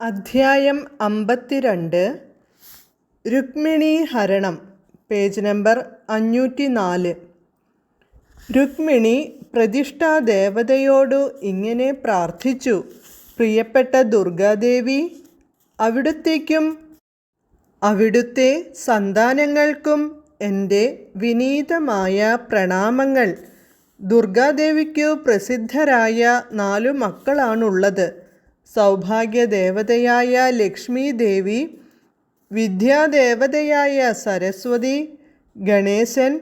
അധ്യായം അമ്പത്തിരണ്ട്. രുക്മിണി ഹരണം പേജ് നമ്പർ അഞ്ഞൂറ്റി നാല് രുക്മിണി പ്രതിഷ്ഠാ ദേവതയോടു ഇങ്ങനെ പ്രാർത്ഥിച്ചു പ്രിയപ്പെട്ട ദുർഗാദേവി അവിടുത്തേക്കും അവിടുത്തെ സന്താനങ്ങൾക്കും എന്റെ വിനീതമായ പ്രണാമങ്ങൾ. ദുർഗാദേവിക്കു പ്രസിദ്ധരായ നാലു മക്കളാണുള്ളത്. സൗഭാഗ്യദേവതയായ ലക്ഷ്മി ദേവി വിദ്യാദേവതയായ സരസ്വതി ഗണേശൻ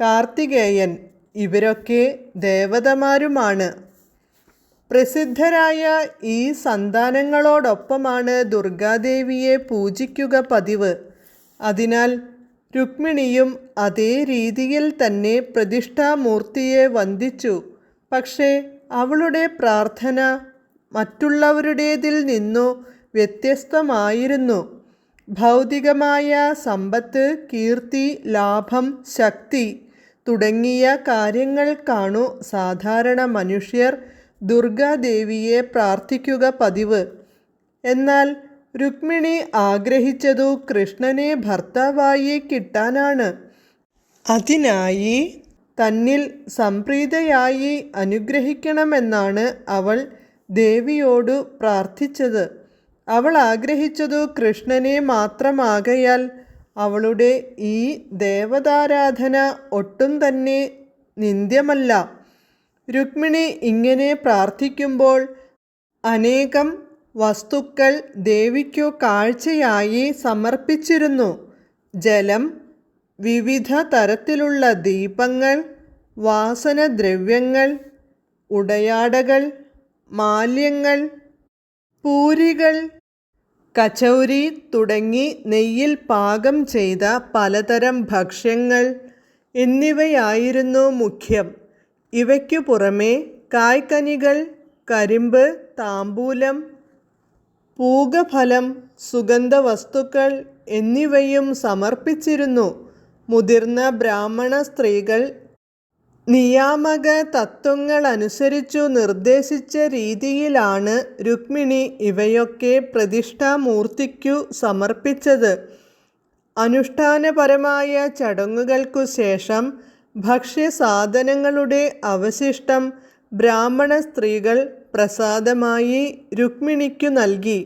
കാർത്തികേയൻ ഇവരൊക്കെ ദേവതമാരുമാണ്. പ്രസിദ്ധരായ ഈ സന്താനങ്ങളോടൊപ്പമാണ് ദുർഗാദേവിയെ പൂജിക്കുക പതിവ്. അതിനാൽ രുക്മിണിയും അതേ രീതിയിൽ തന്നെ പ്രതിഷ്ഠാമൂർത്തിയെ വന്ദിച്ചു. പക്ഷേ അവളുടെ പ്രാർത്ഥന മറ്റുള്ളവരുടേതിൽ നിന്നു വ്യത്യസ്തമായിരുന്നു. ഭൗതികമായ സമ്പത്ത് കീർത്തി ലാഭം ശക്തി തുടങ്ങിയ കാര്യങ്ങൾക്കാണു സാധാരണ മനുഷ്യർ ദുർഗാദേവിയെ പ്രാർത്ഥിക്കുക പതിവ്. എന്നാൽ രുക്മിണി ആഗ്രഹിച്ചതു കൃഷ്ണനെ ഭർത്താവായി കിട്ടാനാണ്. അതിനായി തന്നിൽ സംപ്രീതയായി അനുഗ്രഹിക്കണമെന്നാണ് അവൾ ദേവിയോടു പ്രാർത്ഥിച്ചത്. അവൾ ആഗ്രഹിച്ചതു കൃഷ്ണനെ മാത്രമാകയാൽ അവളുടെ ഈ ദേവതാരാധന ഒട്ടും തന്നെ നിന്ദ്യമല്ല. രുക്മിണി ഇങ്ങനെ പ്രാർത്ഥിക്കുമ്പോൾ അനേകം വസ്തുക്കൾ ദേവിക്കു കാഴ്ചയായി സമർപ്പിച്ചിരുന്നു. ജലം വിവിധ തരത്തിലുള്ള ദീപങ്ങൾ വാസനദ്രവ്യങ്ങൾ ഉടയാടകൾ മാല്യങ്ങൾ പൂരികൾ കച്ചൗരി തുടങ്ങി നെയ്യിൽ പാകം ചെയ്ത പലതരം ഭക്ഷ്യങ്ങൾ എന്നിവയായിരുന്നു മുഖ്യം. ഇവയ്ക്കു പുറമെ കായ്ക്കനികൾ കരിമ്പ് താമ്പൂലം പൂഗഫലം സുഗന്ധവസ്തുക്കൾ എന്നിവയും സമർപ്പിച്ചിരുന്നു. മുതിർന്ന ബ്രാഹ്മണ സ്ത്രീകൾ നിയാമക തത്വങ്ങൾ അനുസരിച്ചു നിർദ്ദേശിച്ച രീതിയിലാണ് രുക്മിണി ഇവയൊക്കെ പ്രതിഷ്ഠാമൂർത്തിക്കു സമർപ്പിച്ചത്. അനുഷ്ഠാനപരമായ ചടങ്ങുകൾക്കു ശേഷം ഭക്ഷ്യസാധനങ്ങളുടെ അവശിഷ്ടം ബ്രാഹ്മണ സ്ത്രീകൾ പ്രസാദമായി രുക്മിണിക്കു നൽകി.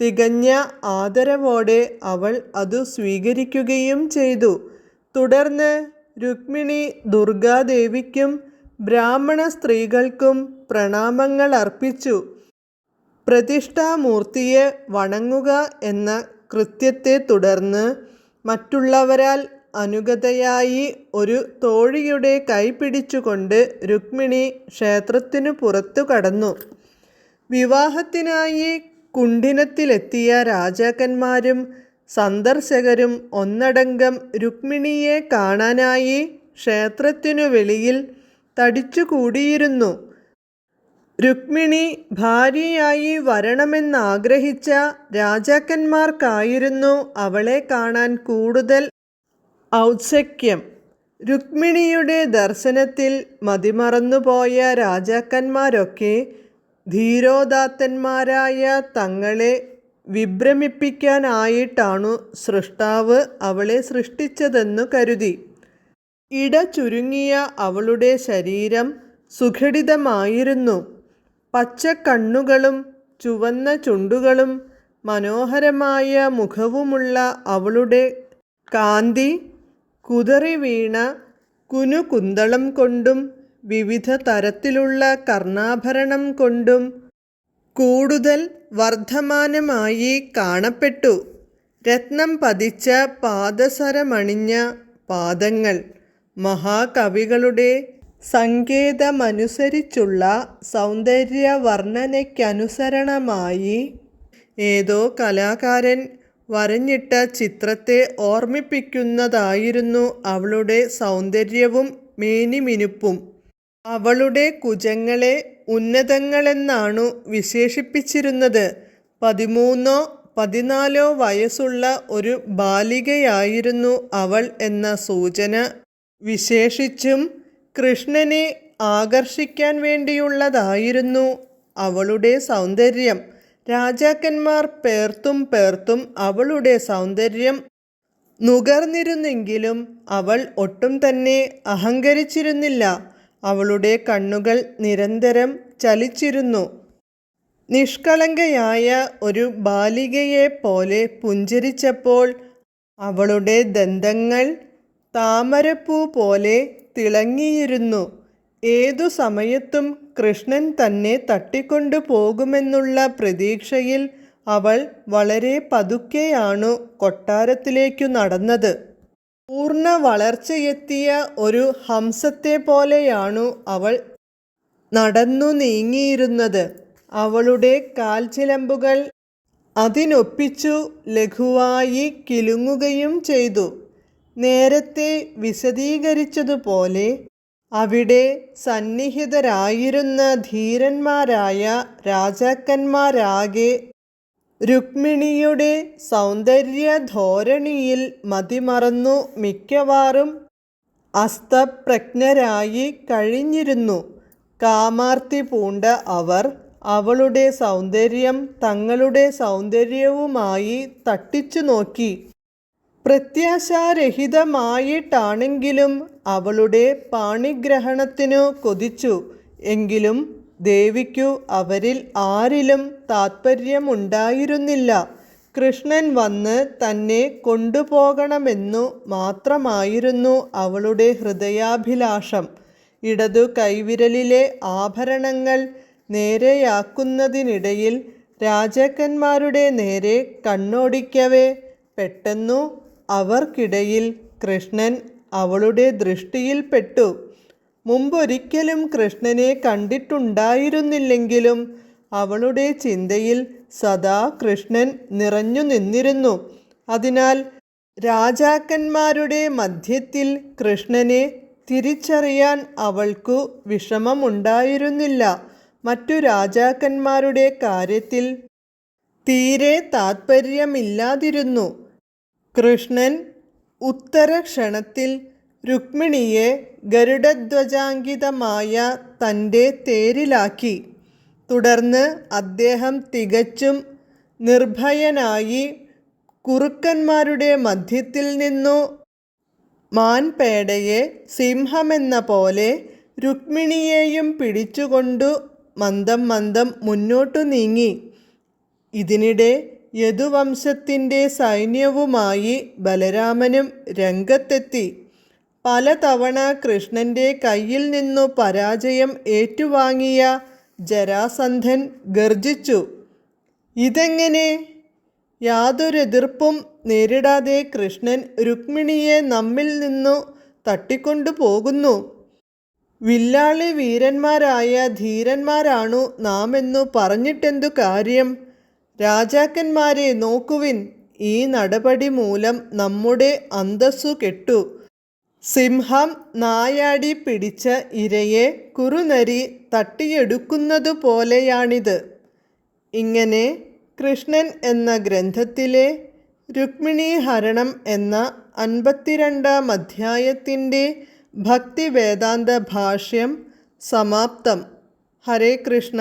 തികഞ്ഞ ആദരവോടെ അവൾ അതു സ്വീകരിക്കുകയും ചെയ്തു. തുടർന്ന് രുക്മിണി ദുർഗാദേവിക്കും ബ്രാഹ്മണ സ്ത്രീകൾക്കും പ്രണാമങ്ങൾ അർപ്പിച്ചു. പ്രതിഷ്ഠാമൂർത്തിയെ വണങ്ങുക എന്ന കൃത്യത്തെ തുടർന്ന് മറ്റുള്ളവരാൽ അനുഗതയായി ഒരു തോഴിയുടെ കൈ പിടിച്ചുകൊണ്ട് രുക്മിണി ക്ഷേത്രത്തിനു പുറത്തു കടന്നു. വിവാഹത്തിനായി കുണ്ഠിനത്തിലെത്തിയ രാജാക്കന്മാരും സന്ദർശകരും ഒന്നടങ്കം രുക്മിണിയെ കാണാനായി ക്ഷേത്രത്തിനു വെളിയിൽ തടിച്ചുകൂടിയിരുന്നു. രുക്മിണി ഭാര്യയായി വരണമെന്നാഗ്രഹിച്ച രാജാക്കന്മാർക്കായിരുന്നു അവളെ കാണാൻ കൂടുതൽ ഔത്സക്യം. രുക്മിണിയുടെ ദർശനത്തിൽ മതിമറന്നുപോയ രാജാക്കന്മാരൊക്കെ ധീരോദാത്തന്മാരായ തങ്ങളെ വിഭ്രമിപ്പിക്കാനായിട്ടാണു സൃഷ്ടാവ് അവളെ സൃഷ്ടിച്ചതെന്നു കരുതി. ഇട ചുരുങ്ങിയ അവളുടെ ശരീരം സുഘടിതമായിരുന്നു പച്ചക്കണ്ണുകളും ചുവന്ന ചുണ്ടുകളും മനോഹരമായ മുഖവുമുള്ള അവളുടെ കാന്തി കുതറി വീണ കുനുകുന്തളം കൊണ്ടും വിവിധ തരത്തിലുള്ള കർണാഭരണം കൊണ്ടും കൂടുതൽ വർദ്ധമാനമായി കാണപ്പെട്ടു. രത്നം പതിച്ച പാദസരമണിഞ്ഞ പാദങ്ങൾ മഹാകവികളുടെ സങ്കേതമനുസരിച്ചുള്ള സൗന്ദര്യ വർണനയ്ക്കനുസരണമായി ഏതോ കലാകാരൻ വരഞ്ഞിട്ട ചിത്രത്തെ ഓർമ്മിപ്പിക്കുന്നതായിരുന്നു അവളുടെ സൗന്ദര്യവും മേനിമിനുപ്പും. അവളുടെ കുജങ്ങളെ ഉന്നതങ്ങളെന്നാണു വിശേഷിപ്പിച്ചിരുന്നത്. പതിമൂന്നോ പതിനാലോ വയസ്സുള്ള ഒരു ബാലികയായിരുന്നു അവൾ എന്ന സൂചന. വിശേഷിച്ചും കൃഷ്ണനെ ആകർഷിക്കാൻ വേണ്ടിയുള്ളതായിരുന്നു അവളുടെ സൗന്ദര്യം. രാജാക്കന്മാർ പേർത്തും പേർത്തും അവളുടെ സൗന്ദര്യം നുകർന്നിരുന്നെങ്കിലും അവൾ ഒട്ടും തന്നെ അഹങ്കരിച്ചിരുന്നില്ല. അവളുടെ കണ്ണുകൾ നിരന്തരം ചലിച്ചിരുന്നു. നിഷ്കളങ്കയായ ഒരു ബാലികയെ പോലെ പുഞ്ചിരിച്ചപ്പോൾ അവളുടെ ദന്തങ്ങൾ താമരപ്പൂ പോലെ തിളങ്ങിയിരുന്നു. ഏതു സമയത്തും കൃഷ്ണൻ തന്നെ തട്ടിക്കൊണ്ടു പോകുമെന്നുള്ള പ്രതീക്ഷയിൽ അവൾ വളരെ പതുക്കെയാണു കൊട്ടാരത്തിലേക്കു നടന്നത്. പൂർണ വളർച്ചയെത്തിയ ഒരു ഹംസത്തെ പോലെയാണു അവൾ നടന്നു നീങ്ങിയിരുന്നത്. അവളുടെ കാൽച്ചിലമ്പുകൾ അതിനൊപ്പിച്ചു ലഘുവായി കിലുങ്ങുകയും ചെയ്തു. നേരത്തെ വിശദീകരിച്ചതുപോലെ അവിടെ സന്നിഹിതരായിരുന്ന ധീരന്മാരായ രാജാക്കന്മാരാകെ രുക്മിണിയുടെ സൗന്ദര്യ ധോരണിയിൽ മതിമറന്നു മിക്കവാറും അസ്തപ്രജ്ഞരായി കഴിഞ്ഞിരുന്നു. കാമാർത്തി പൂണ്ട അവർ അവളുടെ സൗന്ദര്യം തങ്ങളുടെ സൗന്ദര്യവുമായി തട്ടിച്ചു നോക്കി. പ്രത്യാശാരഹിതമായിട്ടാണെങ്കിലും അവളുടെ പാണിഗ്രഹണത്തിനു കൊതിച്ചു. എങ്കിലും ദേവിക്കു അവരിൽ ആരിലും താത്പര്യമുണ്ടായിരുന്നില്ല. കൃഷ്ണൻ വന്ന് തന്നെ കൊണ്ടുപോകണമെന്നു മാത്രമായിരുന്നു അവളുടെ ഹൃദയാഭിലാഷം. ഇടതു കൈവിരലിലെ ആഭരണങ്ങൾ നേരെയാക്കുന്നതിനിടയിൽ രാജാക്കന്മാരുടെ നേരെ കണ്ണോടിക്കവേ. പെട്ടെന്നു അവർക്കിടയിൽ കൃഷ്ണൻ അവളുടെ ദൃഷ്ടിയിൽപ്പെട്ടു മുമ്പൊരിക്കലും കൃഷ്ണനെ കണ്ടിട്ടുണ്ടായിരുന്നില്ലെങ്കിലും അവളുടെ ചിന്തയിൽ സദാ കൃഷ്ണൻ നിറഞ്ഞു നിന്നിരുന്നു. അതിനാൽ രാജാക്കന്മാരുടെ മധ്യത്തിൽ കൃഷ്ണനെ തിരിച്ചറിയാൻ അവൾക്കു വിഷമമുണ്ടായിരുന്നില്ല. മറ്റു രാജാക്കന്മാരുടെ കാര്യത്തിൽ തീരെ താത്പര്യമില്ലാതിരുന്നു. കൃഷ്ണൻ ഉത്തരക്ഷണത്തിൽ രുക്മിണിയെ ഗരുഡധ്വജാങ്കിതമായ തന്റെ തേരിലാക്കി. തുടർന്ന് അദ്ദേഹം തികച്ചും നിർഭയനായി കുറുക്കന്മാരുടെ മധ്യത്തിൽ നിന്നു മാൻപേടയെ സിംഹമെന്ന പോലെ രുക്മിണിയെയും പിടിച്ചുകൊണ്ടു മന്ദം മന്ദം മുന്നോട്ടു നീങ്ങി. ഇതിനിടെ യദുവംശത്തിന്റെ സൈന്യവുമായി ബലരാമനും രംഗത്തെത്തി. പലതവണ കൃഷ്ണന്റെ കയ്യിൽ നിന്നു പരാജയം ഏറ്റുവാങ്ങിയ ജരാസന്ധൻ ഗർജിച്ചു ഇതെങ്ങനെ? യാതൊരെതിർപ്പും നേരിടാതെ കൃഷ്ണൻ രുക്മിണിയെ നമ്മിൽ നിന്നു തട്ടിക്കൊണ്ടു പോകുന്നു. വില്ലാളി വീരന്മാരായ ധീരന്മാരാണു നാമെന്നു പറഞ്ഞിട്ടെന്തു കാര്യം? രാജാക്കന്മാരെ നോക്കുവിൻ. ഈ നടപടി മൂലം നമ്മുടെ അന്തസ്സു കെട്ടു. സിംഹം നായാടി പിടിച്ച ഇരയെ കുറുനരി തട്ടിയെടുക്കുന്നതു പോലെയാണിത്. ഇങ്ങനെ കൃഷ്ണൻ എന്ന ഗ്രന്ഥത്തിലെ രുക്മിണീഹരണം എന്ന അൻപത്തിരണ്ടാം അധ്യായത്തിന്റെ ഭക്തിവേദാന്ത ഭാഷ്യം സമാപ്തം. ഹരേ കൃഷ്ണ.